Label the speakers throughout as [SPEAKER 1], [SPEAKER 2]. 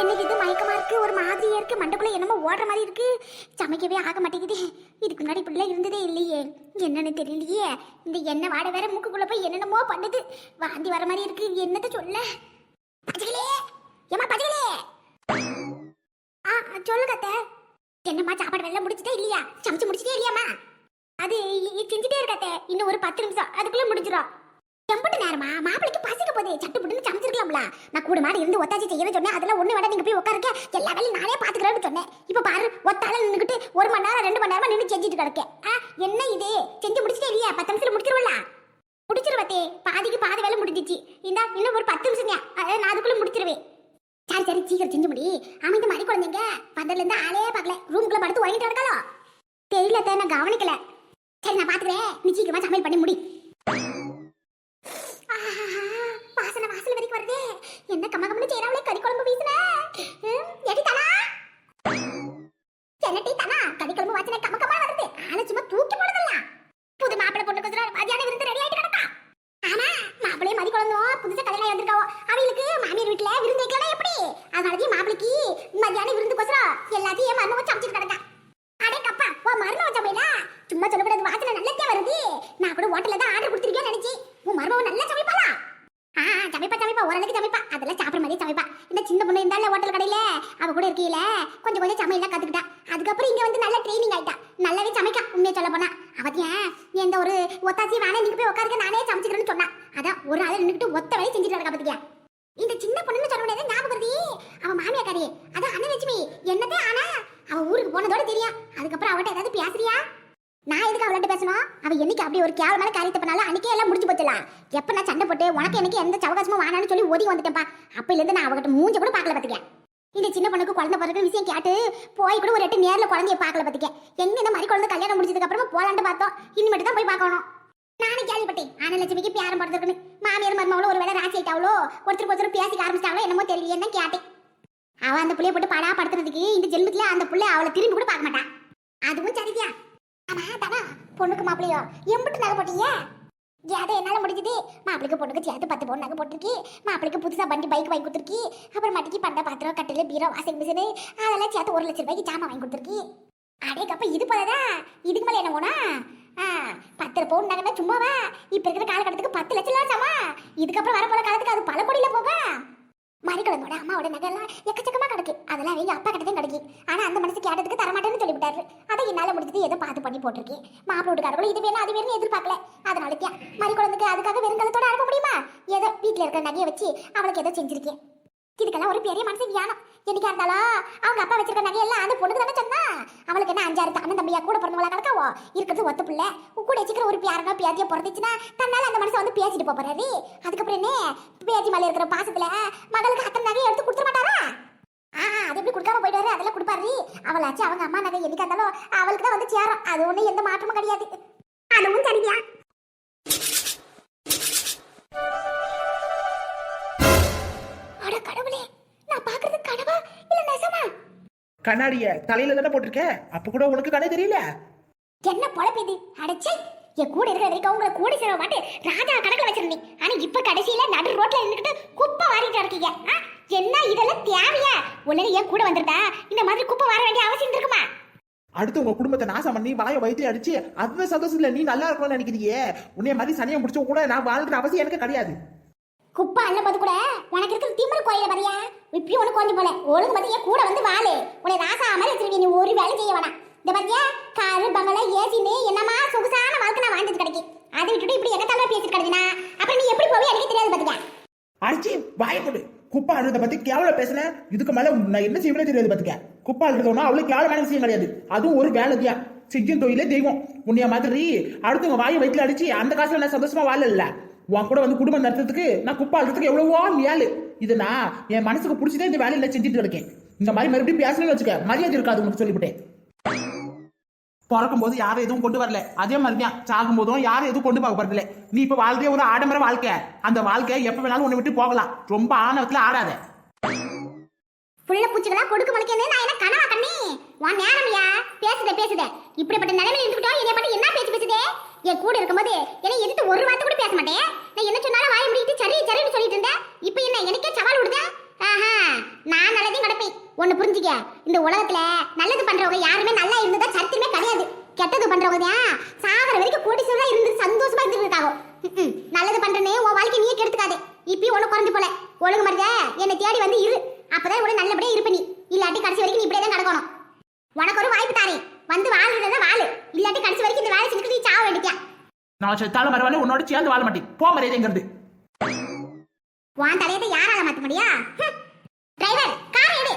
[SPEAKER 1] என்னைக்கு இது? மயக்கமா இருக்கு? ஒரு மாதிரியா இருக்கு? மண்டக்குள்ள என்னமோ ஓடுற மாதிரி இருக்கு. சமைக்கவே ஆக மாட்டேங்குது. இதுக்கு முன்னாடி இப்படிலாம் இருந்ததே இல்லையே. என்னன்னு தெரியலையே. இந்த எண்ணெய் வாட வேற மூக்குக்குள்ள போய் என்னென்னமோ பண்ணுது. வாந்தி வர மாதிரி இருக்கு. என்னத்த சொல்ல? பச்சைகளே ஏமா பச்சைகளே ஆ சொல்லு கத்த என்னம்மா சாப்பாடு வெள்ளம் முடிச்சிட்டே இல்லையா? சமைச்சு முடிச்சிட்டே இல்லையாம்மா? அது செஞ்சுட்டே இருக்கத்தே இன்னும் ஒரு பத்து நிமிஷம். அதுக்குள்ள முடிஞ்சிடும் எம்பட்டு நேரமா? மாப்பிளைக்கு பசிக்க போதே சட்டு புட்டுன்னு சமைச்சிருக்கலாம்ல. நான் கூட மாடி இருந்து ஒத்தாச்சி செய்யணும் சொன்னேன். அதெல்லாம் ஒண்ணு வேட நீங்க போய் உட்காருக்க எல்லா வேலையும் நானே பாத்துக்கிறேன்னு சொன்னேன். இப்ப பாரு ஒத்தால நின்னுக்கிட்டு ஒரு மணி நேரம் ரெண்டு மணி நேரமா நின்று செஞ்சுட்டு கிடக்கேன் என்ன இது? செஞ்சு முடிச்சிட்டே இல்லையா? பத்து நிமிஷத்துல முடிச்சிருவல முடிச்சிருவத்தே பாதிக்கு பாதி வேலை முடிஞ்சிச்சு. இந்தா இன்னும் ஒரு பத்து நிமிஷம் நான் அதுக்குள்ள முடிச்சிருவேன். சரி சரி சீக்கிரம் செஞ்சு முடி. ஆமா இந்த மாதிரி குழந்தைங்க பந்தல்ல இருந்து ஆளே பார்க்கல. ரூம்குள்ள படுத்து வாங்கிட்டு இருக்காளோ தெரியல அத்தை, நான் கவனிக்கல. சரி நான் பாத்துக்கிறேன். நீ சீக்கிரமா சமையல் பண்ணி முடி ஆஹா, வாசனை வாசல் வரைக்கும் வருதே என்ன கம்ம கம்மனு செய்யறாங்களே கறி குழம்பு வீசுன ம், எடி தானா என்னடி தானா கறி குழம்பு வாசனை கம்ம கம்ம வருது ஆளு சும்மா தூக்கி போடுதலாம் புது மாப்பிள்ளை பொண்ணு கொஞ்சம் மதியான விருந்து ரெடி ஆயிட்டு கிடக்கா ஆமா மாப்பிள்ளையும் மதி குழந்தையும் புதுசா கல்யாணம் வந்திருக்காவோ அவங்களுக்கு மாமியார் வீட்டுல விருந்து வைக்கலாம் எப்படி அதனாலதான் மாப்பிளைக்கு மதியான விருந்துக்கோசரம் எல்லாத்தையும் என் மருமக சமைச்சிட்டு கிடக்கா அடே கப்பா உன் மருமக சமையலா சும்மா சொல்லக்கூடாது வாசனை நல்லதே வருது நான் கூட ஹோட்டல்ல தான் ஆர்டர் கொடுத்துருக்கேன்னு நினைச்சு உன் மருமக நல்லா சமைப்பாளா ஆ சமைப்பா சமைப்பா ஓரளவுக்கு சமைப்பா அதெல்லாம் சாப்பிட்ற மாதிரியே சமைப்பா. இந்த சின்ன பொண்ணு இருந்தால ஹோட்டல் கடையில? அவ கூட இருக்கையில கொஞ்சம் கொஞ்சம் சமையல்லாம் கத்துக்கிட்டா. அதுக்கப்புறம் இங்க வந்து நல்ல ட்ரைனிங் ஆயிட்டா. நல்லாவே சமைக்கா உண்மையை சொல்ல போனா. அவத்தியன் எந்த ஒரு ஒத்தாசி வேணா நீங்க போய் உட்காருக்க நானே சமைச்சுக்கிறேன்னு சொன்னா. அதான் ஒரு ஆள் நின்றுட்டு ஒத்த வேலை செஞ்சுட்டு இருக்கா பாத்துக்கியா இந்த சின்ன பொண்ணுன்னு சொல்ல முடியாது ஞாபகம் வருது. அவ மாமியாக்காரி அதான் அண்ணன் லட்சுமி. என்னதே ஆனா அவ ஊருக்கு போனதோட தெரியும். அதுக்கப்புறம் அவட்ட ஏதாவது பேசுறியா? நான் எதுக்கு அவள்கிட்ட பேசணும்? அவன் என்னைக்கு அப்படி ஒரு கேவலமான காரியத்தை பண்ணாலும் அன்னைக்கே எல்லாம் முடிஞ்சு போச்சுலாம் எப்ப நான் சண்டை போட்டு உனக்கு எனக்கு எந்த சவகாசமும் வேணான்னு சொல்லி ஒதுங்கி வந்துட்டேன்ப்பா அப்பையில இருந்து நான் அவகிட்ட மூஞ்ச கூட பார்க்கல பாத்துக்கேன் இந்த சின்ன பொண்ணுக்கு குழந்தை பிறகு விஷயம் கேட்டு போய் கூட ஒரு எட்டு நேரில் குழந்தைய பார்க்கல பாத்துக்க. எங்க இந்த மாதிரி குழந்தை கல்யாணம் முடிச்சதுக்கு அப்புறமா போலான்னு பார்த்தோம். இனிமேட்டு தான் போய் பார்க்கணும். நானே கேள்விப்பட்டேன். ஆனலட்சுமிக்கு பேரம் படுத்துருக்குன்னு. மாமியார் மருமகளும் ஒரு வேலை ராசி ஆயிட்டாவளோ ஒருத்தருக்கு ஒருத்தர் பேசிக்க ஆரம்பிச்சிட்டாவளோ என்னமோ தெரியலையேன்னு தான் கேட்டேன். அவள் அந்த பிள்ளைய போட்டு படா படுத்துறதுக்கு இந்த ஜென்மத்தில் அந்த பிள்ளை அவளை திரும்பி கூட பார்க்க மாட்டான் அதுவும் சரியா ஆமா தவா பொண்ணுக்கு மாப்பிள்ளையோ? எம்பிட்டு நகை போட்டீங்க? ஏதோ என்னால் முடிஞ்சது. மாப்பிளைக்கு பொண்ணுக்கு சேர்த்து பத்து பவுன் நகை போட்டிருக்கி. மாப்பிளைக்கு புதுசாக வண்டி பைக் வாங்கி கொடுத்துருக்கி. அப்புறம் மட்டிக்கு பண்டை பாத்திரம் கட்டில் பீரோ வாஷிங் மிஷினு அதெல்லாம் சேர்த்து ஒரு லட்ச ரூபாய்க்கு ஜாமான் வாங்கி கொடுத்துருக்கி. அடே கப்ப இது போலதா இதுக்கு மேலே என்ன போனா? ஆ, பத்து பவுன் நகைனா சும்மாவா? இப்போ இருக்கிற காலகட்டத்துக்கு பத்து லட்சம் லட்சமா இதுக்கப்புறம் வர போற காலத்துக்கு அது பல கோடியில போகும்? மறிக்குழந்தோட அம்மாவோட நகைலாம் எக்கச்சக்கமா கிடக்கு. அதெல்லாம் அவங்க அப்பா கிட்ட தான் கிடக்கு. ஆனா அந்த மனசு கேட்டதுக்கு தரமாட்டேன்னு சொல்லிவிட்டாரு. அதை என்னால முடிஞ்சது ஏதோ பார்த்து பண்ணி போட்டிருக்கேன். மாப்பிள்ளை வீட்டுக்காரங்களும் இது வேணும் அது வேணும் எதிர்பார்க்கல. அதனால தான் மறிக்குழந்துக்கு அதுக்காக வெறுங்கலத்தோட அனுப்ப முடியுமா? ஏதோ வீட்டுல இருக்கிற நகையை வச்சு அவளுக்கு ஏதோ செஞ்சிருக்கேன். இதுக்கெல்லாம் ஒரு பெரிய மனசு வியானம். என்னைக்கா இருந்தாலும் அவங்க அப்பா வச்சிருக்க நகையெல்லாம் அந்த பொண்ணுக்கு தானே சொன்னா? அவளுக்கு என்ன அஞ்சாறு அண்ணன் தம்பியா கூட பிறந்தவளா கணக்காவோ? இருக்கிறது ஒத்து பிள்ளை. கூட வச்சுக்கிற ஒரு பியாரனோ பியாத்தியோ பிறந்துச்சுன்னா தன்னால அந்த மனசை வந்து பேசிட்டு போறாரு. அதுக்கப்புறம் என்ன? பேத்தி மேல இருக்கிற பாசத்துல மகளுக்கு அத்தனை நகையை எடுத்து கொடுத்துட மாட்டாரா? ஆ அது எப்படி கொடுக்காம போயிடுவாரு? அதெல்லாம் கொடுப்பாரு. அவளாச்சு அவங்க அம்மா நகை என்னைக்கா இருந்தாலும் அவளுக்கு தான் வந்து சேரும். அது ஒண்ணு எந்த மாற்றமும் கிடையாது.
[SPEAKER 2] கண்ணாடிய தலையில தானே போட்டிருக்க? அப்ப கூட உனக்கு கண்ணே தெரியல?
[SPEAKER 1] என்ன பொழப்பு இது அடைச்சே என் கூட இருக்கிற வரைக்கும் உங்களை கூட சேர மாட்டு ராஜா கணக்கில் வச்சிருந்தேன். ஆனா இப்ப கடைசியில நடு ரோட்ல நின்னுக்கிட்டு குப்பை வாரிட்டு இருக்கீங்க? என்ன இதெல்லாம் தேவையா? உடனே என் கூட வந்திருந்தா இந்த மாதிரி குப்பை வர வேண்டிய அவசியம் இருக்குமா?
[SPEAKER 2] அடுத்து உங்க குடும்பத்தை நாசம் பண்ணி வாய வயிற்று அடிச்சு அதுவே சந்தோஷம் இல்ல நீ நல்லா இருக்கணும்னு நினைக்கிறீங்க. உன்னைய மாதிரி சனியை முடிச்ச கூட நான் வாழ்ற அவசியம் எனக்கு கிடையாது.
[SPEAKER 1] குப்பை அள்ள போது கூட உனக்கு இருக்கிற திமிரு கோயில பாரியா இப்பயும் உனக்கு கொஞ்சம் போல. ஒழுங்கு பார்த்து என் கூட வந்து வாழு. உன்னை ராசா மாதிரி வச்சிருக்கீங்க நீ ஒரு வேலை செய்ய வேணாம். இந்த பாத்தியா காரு பங்களா ஏசின்னு என்னமா சொகுசான வாழ்க்கை நான் வாழ்ந்தது கிடைக்கு அதை விட்டுட்டு இப்படி எகத்தால பேசிட்டு கிடக்குனா அப்புறம் நீ எப்படி போவே? எனக்கு தெரியாது பாத்துக்க
[SPEAKER 2] அடிச்சு வாய கொடு குப்பா அழுத பத்தி கேவல பேசுன? இதுக்கு மேல நான் என்ன செய்வேனே தெரியாது பாத்துக்க குப்பா அழுறதுனா அவ்வளவு கேவலமான விஷயம் கிடையாது அதுவும் ஒரு வேலையா செய்யும் தொழிலே தெய்வம். உன்னைய மாதிரி அடுத்தவங்க வாயை வயிற்றுல அடிச்சு அந்த காசுல நான் சந்தோஷமா வாழல. உன் கூட வந்து குடும்பம் நடத்துறதுக்கு நான் குப்பா அழுறதுக்கு எவ்வளவோ மேலு. இது நான் என் மனசுக்கு பிடிச்சதே இந்த வேலையில செஞ்சுட்டு இருக்கேன். இந்த மாதிரி மறுபடியும் பேசணும்னு வச்சுக்க மரியாதை இருக்காது உனக்கு சொல்லிவிட்டேன். பிறக்கும் போது யாரும் எதுவும் கொண்டு வரல. அதே மாதிரி தான் சாகும் போதும் யாரும் எதுவும் கொண்டு போக போறதில்ல. நீ இப்ப வாழ்றதே ஒரு ஆடம்பர வாழ்க்கை. அந்த வாழ்க்கை எப்ப வேணாலும் உன்னை விட்டு போகலாம். ரொம்ப ஆணவத்துல ஆடாத.
[SPEAKER 1] புள்ள பூச்சிகளா கொடுக்க முளைக்கன்னு நான் என்ன கனவா கண்ணி? உன் நேரம்யா பேசுத பேசுத. இப்படிப்பட்ட நிலைமையில இருந்துட்டோம் என்னை பத்தி என்ன பேச்சு பேசுதே? என் கூட இருக்கும்போது என்னை எதிர்த்து ஒரு வார்த்தை கூட பேச மாட்டேன் நான் என்ன சொன்னாலும் வாய முடிக்கிட்டு சரி சரின்னு சொல்லிட்டு இருந்தேன் இப்போ என்ன எனக்கே சவால் விடுத? ஆஹா நான் நல்லதையும் கிடப்பேன் ஒண்ணு புரிஞ்சுக்க இந்த உலகத்துல நல்லது பண்றவங்க யாருமே நல்லா இருந்ததா சரித்திரமே கிடையாது. கெட்டது பண்றவங்க தான் சாகர வரைக்கும் கோடீஸ்வரா இருந்து சந்தோஷமா இருந்துருக்காங்க நல்லது பண்றனே உன் வாழ்க்கை நீயே கெடுத்துக்காதே. இப்பயும் ஒண்ணு குறைஞ்சு போல. ஒழுங்கு மருத என்னை தேடி வந்து இரு. அப்பதான் உடனே நல்லபடியா இருப்ப நீ. இல்லாட்டி கடைசி வரைக்கும் நீ இப்படியே தான் கிடக்கணும் உனக்கு ஒரு வாய்ப்பு தாரே வந்து வாழ்றதா வாழு. இல்லாட்டி கடைசி வரைக்கும் இந்த வேலை செஞ்சுட்டு நீ சாவ வேண்டியா
[SPEAKER 2] நான் செத்தாலும் பரவாயில்ல உன்னோட சேர்ந்து வாழ மாட்டேன். போ மரியாதைங்கிறது.
[SPEAKER 1] உன் தலையத்தை யாரால மாத்த முடியா? டிரைவர் கார் எடு.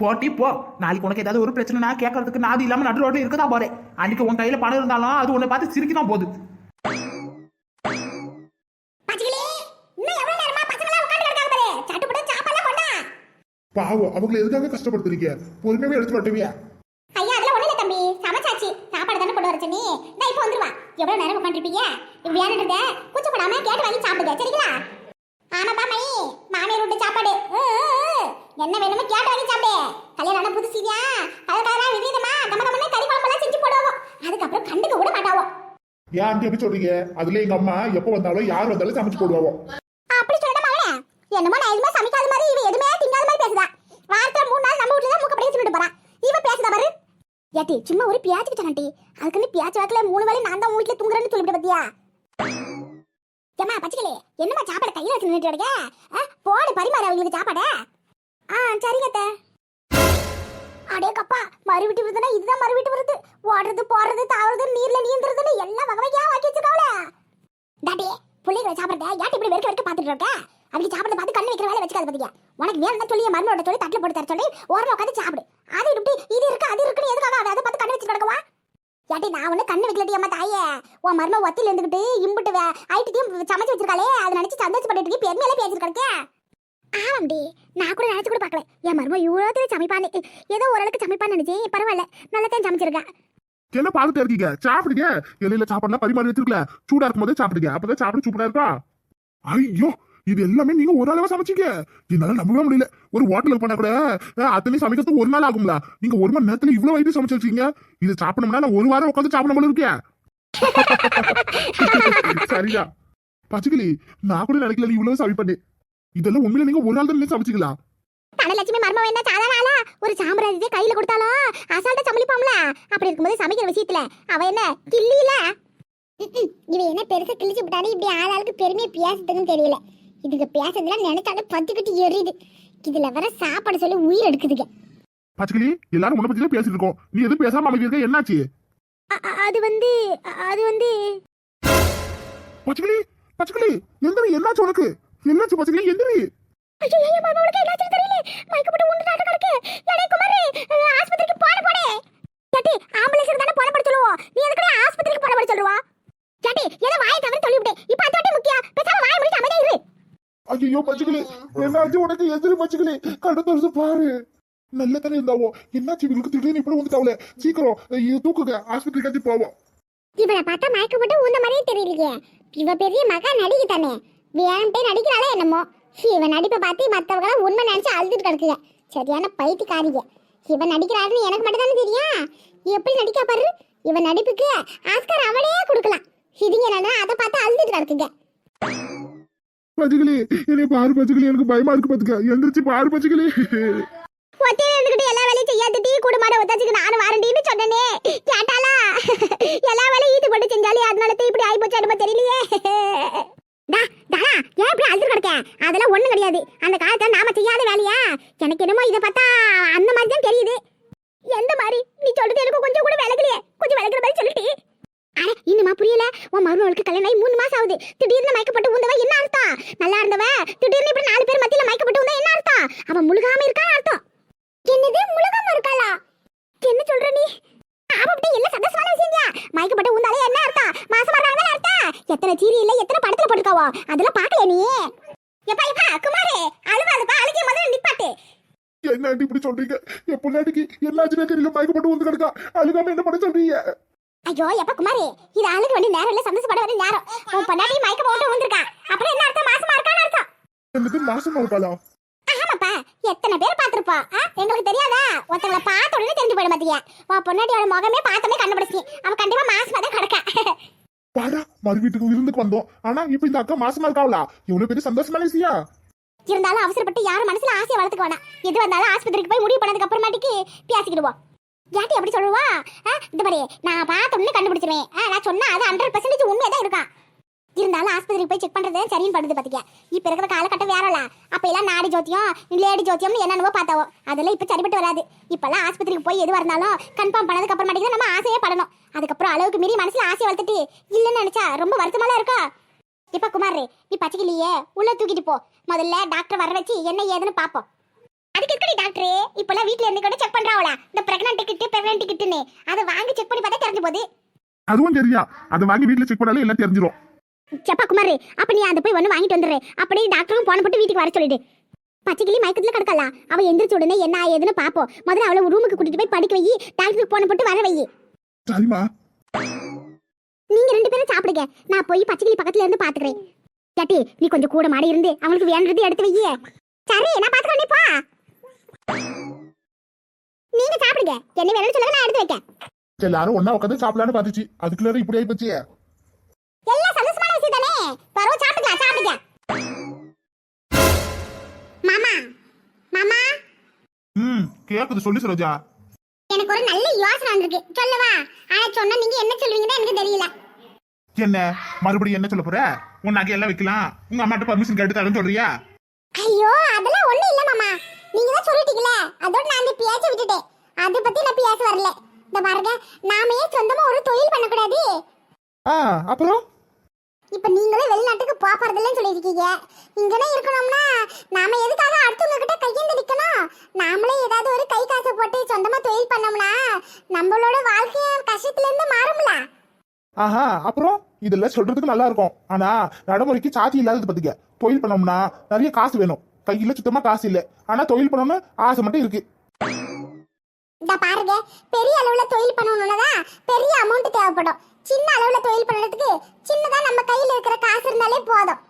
[SPEAKER 2] போட்டி போ. நாளைக்கு உனக்கு ஏதாவது ஒரு பிரச்சனைனா கேட்கறதுக்கு நாதி இல்லாம நடு ரோட்ல இருக்க தான் போறேன் அன்னைக்கு உன் கையில பணம் இருந்தாலும் அது உன்னை பார்த்து சிரிக்க தான் போகுது
[SPEAKER 3] பாவம் அவங்களை எதுக்காக கஷ்டப்படுத்துறீங்க? பொறுமையாவே எடுத்து வரட்டுவியா
[SPEAKER 1] ஐயா அதெல்லாம் ஒண்ணு இல்ல தம்பி சமைச்சாச்சு சாப்பாடு தானே கொண்டு வர சொன்னி நான் இப்போ வந்துருவா எவ்வளவு நேரம் உட்காந்துருப்பீங்க வேணுன்றத கூச்சப்படாம கேட்டு வாங்கி சாப்பிடுங்க சரிங்களா ஆமாப்பா மை மாமியார் வீட்டு சாப்பாடு உ, உ, உ. என்ன வேணுமோ கேட்டு வாங்கி சாப்பிடு கல்யாணம் ஆன புதுசியா கலர் கலரா விதவிதமா நம்ம நம்ம கறி குழம்பெல்லாம் செஞ்சு போடுவோம் அதுக்கப்புறம் கண்டுக்க கூட மாட்டாவோ
[SPEAKER 3] ஏன் ஆண்டி எப்படி சொல்றீங்க? அதுல எங்க அம்மா எப்ப வந்தாலும் யார் வந்தாலும் சமைச்சு போடுவாவோ.
[SPEAKER 1] அப்படி சொல்லிட்ட மகனே என்னமோ நான் எதுவுமே சமைக்காத மாதிரி இவ எதுவுமே திங்காத மாதிரி பேசுதா? வாரத்துல மூணு நாள் நம்ம வீட்டுல தான் மூக்கப்படியே சொல்லிட்டு போறான் இவ பேசுதா பாரு. ஏட்டி சும்மா ஒரு பியாச்சு வச்சானட்டி அதுக்குன்னு பியாச்சு வாக்குல மூணு வேளை நான் தான் வீட்டுல தூங்குறேன்னு சொல்லிட்டு பத்தியா? ஏமா பச்சைக்கிளே என்னம்மா சாப்பாடு கையில வச்சு நின்றுட்டு இருக்க? போடு பரிமாறு அவங்களுக்கு சாப்பாடு. ஆ சரிங்க அத்தை. அடே கப்பா மறு வீட்டு விருதுனா இதுதான் மறு வீட்டு விருது ஓடுறது போடுறது தாவறது நீர்ல நீந்துறதுன்னு எல்லாம் வகை வகையா வாக்கி வச்சிருக்காவல டாடி பிள்ளைகளை சாப்பிடுறத ஏன் இப்படி வெறுக்க வெறுக்க பார்த்துட்டு இருக்க அப்படி சாப்பிட பார்த்து கண்ணு வைக்கிற வேலை வச்சுக்காத பாத்தீங்க உனக்கு வேணும்னா சொல்லி என் மருமோட சொல்லி தட்டில் போட்டு தர சொல்லி ஓரமாக உட்காந்து சாப்பிடு. அது இப்படி இது இருக்கு அது இருக்குன்னு எதுக்காக அதை பார்த்து கண்ணு வச்சு கிடக்குவா? ஏட்டி நான் ஒன்று கண்ணு வைக்கலடி அம்மா தாயே. உன் மரும ஒத்தில இருந்துக்கிட்டு இம்புட்டு ஐட்டியும் சமைச்சு வச்சிருக்காளே. அதை நினச்சி சந்தோஷப்பட்டு இருக்கு பெருமையில பேசிருக்கே ஆமாம்டி நான் கூட நினச்சி கூட பார்க்கல. என் மரும இவ்வளோ சமைப்பான்னு. ஏதோ ஓரளவுக்கு சமைப்பான்னு நினைச்சேன் பரவாயில்ல. நல்லா தான் சமைச்சிருக்கேன்
[SPEAKER 3] என்ன பார்த்துட்டு இருக்கீங்க சாப்பிடுங்க. இலையில சாப்பாடுலாம் பரிமாறி வச்சிருக்கல. சூடா இருக்கும் போதே சாப்பிடுங்க. அப்பதான் சாப்பிட சூப்பரா இருக்கா? ஐயோ இது எல்லாமே நீங்க ஒரு அளவா சமைச்சீங்க. என்னால நம்பவே முடியல. ஒரு ஹோட்டலுக்கு போனா கூட அத்தனை சமைக்கிறதுக்கு ஒரு நாள் ஆகும்ல. நீங்க ஒரு மணி நேரத்துல இவ்வளவு ஐட்டம் சமைச்சு வச்சிருக்கீங்க. இது சாப்பிடணும்னா நான் ஒரு வாரம் உட்காந்து சாப்பிட போல இருக்கேன் சரிடா. பச்சைக்கிளி நான் கூட நினைக்கல நீ இவ்வளவு சமைப்பண்ணு இதெல்லாம் உண்மையில நீங்க ஒரு நாள் தான் சமைச்சீங்களா
[SPEAKER 1] தனலட்சுமி மர்மம் என்ன சாதாரண ஆளா? ஒரு சாம்பிராஜ்யத்தை கையில கொடுத்தாலும் அசால்ட்டா சமாளிப்பாம்ல அப்படி இருக்கும்போது சமைக்கிற விஷயத்துல அவ என்ன கிள்ளியில? இவ என்ன பெருசா கிழிச்சு விட்டானே? இப்படி ஆளாளுக்கு பெருமையா பேசுறதுன்னு தெரியல. இதுக்கு பேசுறதுலாம் நினைச்சாலே பத்து கட்டி எரியுது. இதுல வர சாப்பாடு சொல்லி உயிர் எடுக்குதுங்க.
[SPEAKER 3] பச்சைக்கிளி எல்லாரும் உன்னை பத்தி பேசிட்டு இருக்கோம். நீ எதுவும் பேசாம அமைதி இருக்க என்னாச்சு?
[SPEAKER 1] அது வந்து அது வந்து
[SPEAKER 3] பச்சைக்கிளி பச்சைக்கிளி எந்திரி என்னாச்சு உனக்கு? என்னாச்சு பச்சைக்கிளி எந்திரி.
[SPEAKER 1] ஐயோ என் மருமகளுக்கு என்னாச்சுன்னு தெரியல மயக்கப்பட்டு உண்டு நாட்டு கிடக்கு எடே குமாரே அஹ், ஆஸ்பத்திரிக்கு போன போடே கேட்டி ஆம்புலன்ஸ்க்கு தானே போன பட சொல்லுவோம் நீ எதுக்கு ஆஸ்பத்திரிக்கு போன பட சொல்லுவா கேட்டி ஏதோ வாயை தவிர சொல்லிவிட்டேன் இப்போ அது வாட்டி முக்கியம் பேசாம வாயை முடிச்சு அமைதியா இரு
[SPEAKER 3] ஐயோ பச்சைக்கிளி. என்னாச்சு உனக்கு? எதிரி பச்சைக்கிளி. கண்ணு திறந்து பாரு. நல்ல தானே இருந்தாவோ? என்னாச்சு? இவங்களுக்கு திடீர்னு இப்படி வந்துட்டாவல சீக்கிரம் இது தூக்குங்க. ஆஸ்பத்திரிக்காச்சும் போவோம்
[SPEAKER 1] இவளை பார்த்தா மயக்கப்பட்டு உந்த மாதிரியே தெரியலையே. இவ பெரிய மகா நடிகை தானே. வேணும்ட்டே நடிக்கிறாளே என்னமோ. இவன் நடிப்பை பார்த்து மற்றவங்களாம் உண்மை நினைச்சு அழுதுட்டு கிடக்குங்க. சரியான பைத்தியக்காரிங்க. இவன் நடிக்கிறாருன்னு எனக்கு மட்டும் தானே தெரியும். எப்படி நடிக்கா பாரு? இவன் நடிப்புக்கு ஆஸ்கார் அவளே கொடுக்கலாம். இதுங்க என்னன்னா அதை பார்த்து அழுதுட்டு கிடக்குங்க.
[SPEAKER 3] பச்சுக்கிளி என்னை பாரு பச்சுக்கிளி எனக்கு பயமா இருக்கு பாத்துக்க. எந்திரிச்சு பாரு பச்சுக்கிளி
[SPEAKER 1] ஒத்தையில இருந்துகிட்டு எல்லா வேலையும் செய்யாது டீ குடும்பமான ஒத்தாச்சுக்கு நானும் வாரண்டின்னு சொன்னேனே. கேட்டாலா எல்லா வேலையும் ஈட்டு போட்டு செஞ்சாலே அதனால தான் இப்படி ஆயிப்போச்சு என்னமோ தெரியலையே. டா தானா ஏன் இப்படி அழுது கிடக்க? அதெல்லாம் ஒண்ணும் கிடையாது. அந்த காலத்துல நாம செய்யாத வேலையா? எனக்கு என்னமோ இதை பார்த்தா அந்த மாதிரி தான் தெரியுது. எந்த மாதிரி? நீ சொல்றது எனக்கு கொஞ்சம் கூட விளக்கலையே. கொஞ்சம் விளக்குற மாதிரி சொல்லிட்டு அட இன்னுமா புரியல? உன் மருமகளுக்கு கல்யாணம் ஆகி மூணு மாசம் ஆகுது. திடீர்னு மயக்கப்பட்டு உந்தவ என்ன அர்த்தம்? நல்லா இருந்தவ திடீர்னு இப்படி நாலு பேர் மத்தியில மயக்கப்பட்டு உந்தா என்ன அர்த்தம்? அவன் முழுகாம இருக்கான்னு அர்த்தம். என்னது முழுகாம இருக்காளா? என்ன சொல்ற நீ? அவ அப்படி எல்லாம் சந்தோஷமான விஷயம் மயக்கப்பட்டு உந்தாலே என்ன அர்த்தம்? மாசமா இருக்காங்கன்னு அர்த்தம்? எத்தனை சீரியல்ல எத்தனை படத்துல போட்டுருக்காவோ? அதெல்லாம் பாக்கல நீ? எப்பா எப்பா குமாரே அழுவாதுப்பா அழுகே முதல்ல நிப்பாட்டு.
[SPEAKER 3] என்னாண்டி இப்படி சொல்றீங்க? என் பொண்டாட்டிக்கு எல்லா தெரியல மயக்கப்பட்டு வந்து கிடக்கா? அழுகாம என்ன பண்ண சொல்றீங்க?
[SPEAKER 1] ஐயோ எப்ப குமாரே இது அழுக வேண்டிய நேரம் இல்ல சந்தோஷப்பட வேண்டிய நேரம். உன் பொண்டாட்டி மயக்க போட்டு வந்திருக்கா அப்புறம் என்ன அர்த்தம்? மாசமா இருக்கான்னு அர்த்தம்.
[SPEAKER 3] என்னது மாசமா இருப்பாளா?
[SPEAKER 1] ஆமாப்பா எத்தனை பேர் பார்த்திருப்பா? ஆ? எங்களுக்கு தெரியாதா? ஒருத்தவங்களை பார்த்த உடனே தெரிஞ்சு போயிட மாட்டியா உன் பொண்டாட்டியோட முகமே பார்த்தோமே கண்டுபிடிச்சி அவன் கண்டிப்பா மாசமா தான் கிடக்கா.
[SPEAKER 3] பாடா மறு வீட்டுக்கு விருந்துக்கு வந்தோம். ஆனா இப்ப இந்த அக்கா மாசமா இருக்காவளா இவ்வளவு பெரிய சந்தோஷமான விஷயம்.
[SPEAKER 1] இருந்தாலும் அவசரப்பட்டு யாரும் மனசுல ஆசையை வளர்த்துக்க வேணாம். எது வந்தாலும் ஆஸ்பத்திரிக்கு போய் முடிவு பண்ணதுக்கு அப்புறமாட்டிக்கு பேசிக்கிடுவோம். ஏன்டி எப்படி சொல்லுவா? இந்த மாதிரி நான் பார்த்த உடனே கண்டுபிடிச்சிருவேன். நான் சொன்னா அது ஹண்ட்ரட் பர்சன்டேஜ் உண்மையாக தான் இருக்கான் இருந்தாலும் ஆஸ்பத்திரிக்கு போய் செக் பண்றது சரின்னு படுது பாத்துக்க இப்ப இருக்கிற காலகட்டம் வேறல அப்ப எல்லாம் நாடி ஜோத்தியம் லேடி ஜோத்தியம்னு என்னென்னவோ பார்த்தாவோ. அதெல்லாம் இப்ப சரிப்பட்டு வராது. இப்பெல்லாம் ஆஸ்பத்திரிக்கு போய் எது வரனாலும் கன்ஃபார்ம் பண்ணதுக்கு அப்புறம் தான் நம்ம ஆசையே படணும். அதுக்கப்புறம் அளவுக்கு மீறி மனசுல ஆசையை வளர்த்துட்டு இல்லைன்னு நினைச்சா ரொம்ப வருத்தமாலாம் இருக்கா? இப்ப குமார் நீ பச்சைக்கிளியே உள்ள தூக்கிட்டு போ. முதல்ல டாக்டர் வர வச்சு என்ன ஏதுன்னு பாப்போம் அதுக்கு இருக்கடி டாக்டரே இப்பெல்லாம் வீட்ல இருந்து கூட செக் பண்றாவளா? இந்த பிரெக்னன்ட் கிட்டு பிரெக்னன்ட் கிட்டுன்னு. அதை வாங்கி செக் பண்ணி பார்த்தா தெரிஞ்சு போகுது.
[SPEAKER 3] அதுவும் தெரியா? அதை வாங்கி வீட்டுல செக் பண்ணாலே எல்லாம் தெரிஞ்சிரும்.
[SPEAKER 1] செப்பா குமார் அப்ப நீ அதை போய் ஒன்று வாங்கிட்டு வந்துடுற அப்படியே டாக்டரும் போன போட்டு வீட்டுக்கு வர சொல்லிடு. பச்சைக்கிளி மயக்கத்துல கிடக்கல அவ எந்திரிச்ச உடனே என்ன ஏதுன்னு பாப்போம் முதல்ல அவளை ரூமுக்கு கூட்டிட்டு போய் படிக்க வை. டாக்டருக்கு போன போட்டு வர வை.
[SPEAKER 3] சரிம்மா.
[SPEAKER 1] நீங்க ரெண்டு பேரும் சாப்பிடுங்க. நான் போய் பச்சைக்கிளி பக்கத்துல இருந்து பாத்துக்கிறேன் கேட்டி நீ கொஞ்சம் கூட மாடி இருந்து அவங்களுக்கு வேண்டது எடுத்து வையே. சரி நான் பாத்துக்கிறேன் நீ போ. நீங்க சாப்பிடுங்க. என்ன வேணும்னு சொல்லுங்க நான் எடுத்து வைக்கேன்.
[SPEAKER 3] எல்லாரும் ஒண்ணா உட்காந்து சாப்பிடலான்னு பாத்துச்சு அதுக்குள்ள இப்படி ஆயிப்போச்சு.
[SPEAKER 1] எல்லாம் சந்தோஷமான விஷயம் தானே பரவ சாப்பிட்டுக்கலாம் சாப்பிடுங்க மாமா மாமா.
[SPEAKER 3] ம் கேக்குது சொல்லு சரோஜா.
[SPEAKER 1] எனக்கு ஒரு நல்ல யோசனை வந்திருக்கு. சொல்லவா ஆனா சொன்னா நீங்க என்ன சொல்லுவீங்கன்னு எனக்கு தெரியல.
[SPEAKER 3] என்ன? மறுபடியும் என்ன சொல்ல போற? உன் நகையெல்லாம் வைக்கலாம். உங்க அம்மாட்ட பர்மிஷன் கேட்டு தரேன்னு சொல்றியா?
[SPEAKER 1] ஐயோ அதெல்லாம் ஒண்ணு இல்ல மாமா. நீங்க தான் சொல்லிட்டீங்களே அதோட நான் அந்த பேச்ச விட்டுட்டேன். அதை பத்தி நான் பேச வரல. இந்த பாருங்க நாமே சொந்தமா ஒரு தொழில் பண்ணக்கூடாது?
[SPEAKER 3] ஆ அப்புறம்?
[SPEAKER 1] இப்ப நீங்களே வெளிநாட்டுக்கு போறதில்லன்னு சொல்லியிருக்கீங்க. இங்கனே இருக்கணும்னா நாம எதுக்காக அடுத்தவங்க கிட்ட கையேந்து நிக்கணும்? நாமளே ஏதாவது ஒரு கை காசை போட்டு சொந்தமா தொழில் பண்ணோம்னா நம்மளோட வாழ்க்கைய கஷ்டத்துல இருந்து மாறும்ல.
[SPEAKER 3] ஆஹா அப்புறம்? இதெல்லாம் சொல்றதுக்கு நல்லா இருக்கும். ஆனா நடைமுறைக்கு சாத்தி இல்லாதது பாத்துக்க. தொழில் பண்ணோம்னா நிறைய காசு வேணும். கையில சுத்தமா காசு இல்ல. ஆனா தொழில் பண்ணணும்னு ஆசை மட்டும் இருக்கு.
[SPEAKER 1] இந்த பாருங்க பெரிய அளவுல தொழில் பண்ணணும்னா பெரிய அமௌண்ட் தேவைப்படும். சின்ன அளவுல தொழில் பண்ணுறதுக்கு சின்னதா நம்ம கையில இருக்கிற காசு இருந்தாலே போதும்.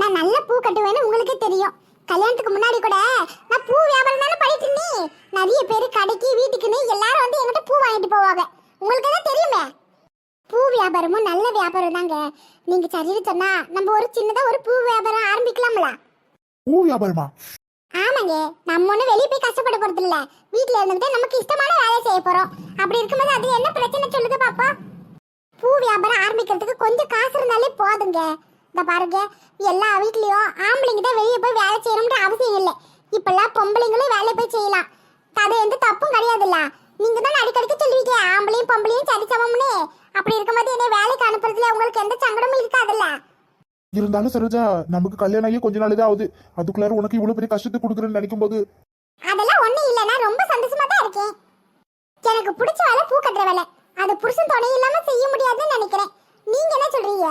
[SPEAKER 1] நான் நல்ல பூ கட்டுவேன்னு உங்களுக்கே தெரியும். கல்யாணத்துக்கு முன்னாடி கூட நான் பூ வியாபாரம் தானே பண்ணிட்டு இருந்தேன். நிறைய பேர் கடைக்கு வீட்டுக்குன்னு எல்லாரும் வந்து என்கிட்ட பூ வாங்கிட்டு போவாங்க. உங்களுக்கு தான் தெரியுமே? பூ வியாபாரமும் நல்ல வியாபாரம் தாங்க நீங்க சரின்னு சொன்னா நம்ம ஒரு சின்னதா ஒரு பூ வியாபாரம் ஆரம்பிக்கலாம்ல.
[SPEAKER 3] பூ வியாபாரமா?
[SPEAKER 1] ஆமாங்க. நம்ம ஒண்ணு வெளியே போய் கஷ்டப்பட போறது இல்ல வீட்ல இருந்துட்டு நமக்கு இஷ்டமான வேலையை செய்ய போறோம். அப்படி இருக்கும்போது அது என்ன பிரச்சனை சொல்லுங்க பாப்பா பூ வியாபாரம் ஆரம்பிக்கிறதுக்கு கொஞ்சம் காசு இருந்தாலே போதுங்க. இந்த பாருங்க. எல்லா வீட்லயும் ஆம்பளைங்க தான் வெளியே போய் வேலை செய்யணும்ன்ற அவசியம் இல்லை. இப்பெல்லாம் பொம்பளைங்களும் வேலை போய் செய்யலாம். அது எந்த தப்பும் கிடையாதுல்ல. நீங்க தான் அடிக்கடிக்கு சொல்லுவீங்க ஆம்பளையும் பொம்பளையும் சரி சமம்னு. அப்படி இருக்கும்போது என்ன வேலைக்கு அனுப்புறதுல உங்களுக்கு எந்த சங்கடமும் இருக்காதுல்ல.
[SPEAKER 3] இருந்தாலும் சரோஜா நமக்கு கல்யாணம் ஆகி கொஞ்ச நாள் தான் ஆகுது. அதுக்குள்ளார உனக்கு இவ்வளவு பெரிய கஷ்டத்தை கொடுக்குறேன்னு நினைக்கும் போது
[SPEAKER 1] அதெல்லாம் ஒண்ணும் இல்ல நான் ரொம்ப சந்தோஷமா தான் இருக்கேன். எனக்கு பிடிச்ச வேலை பூ கட்டுற வேலை. அது புருஷன் துணை இல்லாம செய்ய முடியாதுன்னு நினைக்கிறேன். நீங்க என்ன சொல்றீங்க?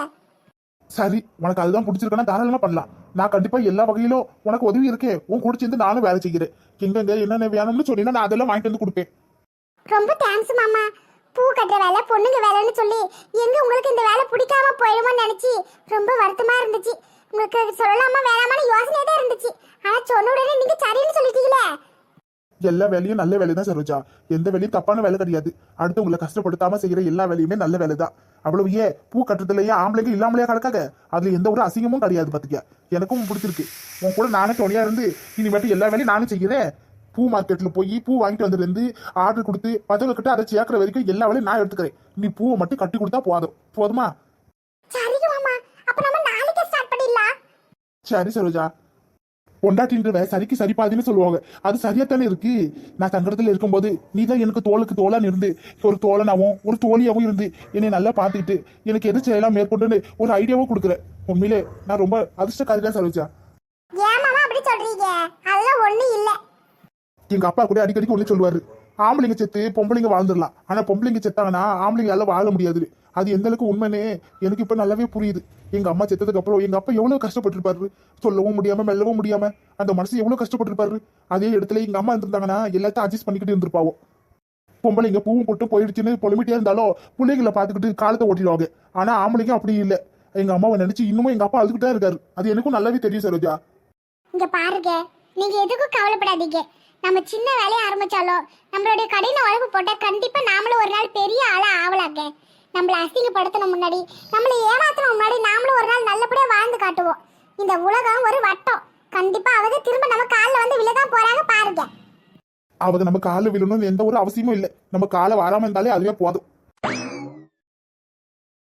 [SPEAKER 3] சரி உனக்கு அதுதான் பிடிச்சிருக்கனா தாராளமா பண்ணலாம். நான் கண்டிப்பா எல்லா வகையிலும் உனக்கு உதவி இருக்கே. உன் கூட சேர்ந்து நானும் வேலை செய்கிறேன். எங்கெங்க என்னென்ன வேணும்னு சொன்னீங்கன்னா நான் அதெல்லாம் வாங்கிட்டு வந்து கொடுப்பேன்.
[SPEAKER 1] ரொம்ப தேங்க்ஸ் மாமா. பூ கட்டுற வேலை பொண்ணுங்க வேலைன்னு சொல்லி எங்க உங்களுக்கு இந்த வேலை பிடிக்காம போயிடுமோன்னு நினைச்சு ரொம்ப வருத்தமா இருந்துச்சு. உங்களுக்கு அது சொல்லலாமா வேணாமான்னு யோசனையே தான் இருந்துச்சு. ஆனா சொன்ன உடனே நீங்க சரின்னு சொல்லிட்டீங்களே.
[SPEAKER 3] எல்லா வேலையும் நல்ல வேலை தான் சரோஜா. எந்த வேலையும் தப்பான வேலை கிடையாது. அடுத்து உங்களை கஷ்டப்படுத்தாம செய்யற எல்லா வேலையுமே நல்ல வேலை தான் அவ்வளவு ஏன்? பூ கட்டுறதுலயே ஆம்பளைங்க இல்லாமலே கிடக்காக அதுல எந்த ஒரு அசிங்கமும் கிடையாது பாத்துக்க. எனக்கும் பிடிச்சிருக்கு. உன் கூட நானே துணையா இருந்து இனிமேட்டு எல்லா வேலையும் நானும் செய்கிறேன் பூ மார்க்கெட்ல போய் பூ வாங்கிட்டு வந்ததுல இருந்து ஆர்டர் கொடுத்து மற்றவங்க கிட்ட அதை சேர்க்கிற வரைக்கும் எல்லா வேலையும் நான் எடுத்துக்கிறேன். நீ பூவை மட்டும் கட்டி கொடுத்தா போதும். போதுமா? சரி சரோஜா. பொண்டாட்டின்றவ சரிக்கு சரி பாதின்னு சொல்லுவாங்க. அது சரியாத்தானே இருக்கு. நான் சங்கடத்துல இருக்கும்போது நீ தான் எனக்கு தோளுக்கு தோளா இருந்து ஒரு தோழனாவும் ஒரு தோழியாவும் இருந்து என்னை நல்லா பார்த்துக்கிட்டு எனக்கு எது செய்யலாம் மேற்கொண்டுன்னு ஒரு ஐடியாவும் கொடுக்குற உண்மையிலே நான் ரொம்ப அதிர்ஷ்டக்காரி தான் சரோஜா.
[SPEAKER 1] ஏன் மாமா அப்படி சொல்றீங்க? அதெல்லாம் ஒண்ணும் இல்ல.
[SPEAKER 3] எங்க அப்பா கூட அடிக்கடிக்கு ஒண்ணு சொல்லுவாரு. ஆம்பளைங்க செத்து பொம்பளைங்க வாழ்ந்துடலாம். ஆனா பொம்பளைங்க செத்தாங்கன்னா ஆம்பளைங்களால வாழ முடியாது. அது எந்த அளவுக்கு உண்மைன்னு எனக்கு இப்ப நல்லாவே புரியுது. எங்க அம்மா செத்ததுக்கு அப்புறம் எங்க அப்பா எவ்வளவு கஷ்டப்பட்டிருப்பாரு? சொல்லவும் முடியாம மெல்லவும் முடியாம அந்த மனசு எவ்வளவு கஷ்டப்பட்டிருப்பாரு? அதே இடத்துல எங்க அம்மா இருந்திருந்தாங்கன்னா எல்லாத்தையும் அட்ஜஸ்ட் பண்ணிக்கிட்டு இருந்திருப்பாவோ? பொம்பளைங்க பூவும் போட்டு போயிடுச்சுன்னு பொலிமிட்டியா இருந்தாலும் பிள்ளைங்களை பார்த்துக்கிட்டு காலத்தை ஓட்டிடுவாங்க. ஆனா ஆம்பளைங்க அப்படி இல்லை. எங்க அம்மாவை நினைச்சு இன்னமும் எங்க அப்பா அழுதுகிட்டே இருக்காரு. அது எனக்கும் நல்லாவே தெரியும் சரோஜா.
[SPEAKER 1] இங்க பாருங்க. நீங்க எதுக்கும் கவலைப்படாதீங்க. நம்ம சின்ன வேலையை ஆரம்பிச்சாலும் நம்மளுடைய கடின உழைப்பு போட்டா கண்டிப்பா நாமளும் ஒரு நாள் பெரிய ஆளா ஆவலாங்க. நம்மள அசிங்கப்படுத்தின முன்னாடி நம்மளை ஏமாத்தின முன்னாடி நாமளும் ஒரு நாள் நல்லபடியா வாழ்ந்து காட்டுவோம். இந்த உலகம் ஒரு வட்டம். கண்டிப்பா அவங்க திரும்ப நம்ம காலில் வந்து விழதான் போறாங்க பாருங்க.
[SPEAKER 3] அவங்க நம்ம காலில் விழணும்னு எந்த ஒரு அவசியமும் இல்லை. நம்ம காலை வராம இருந்தாலே அதுவே போதும்.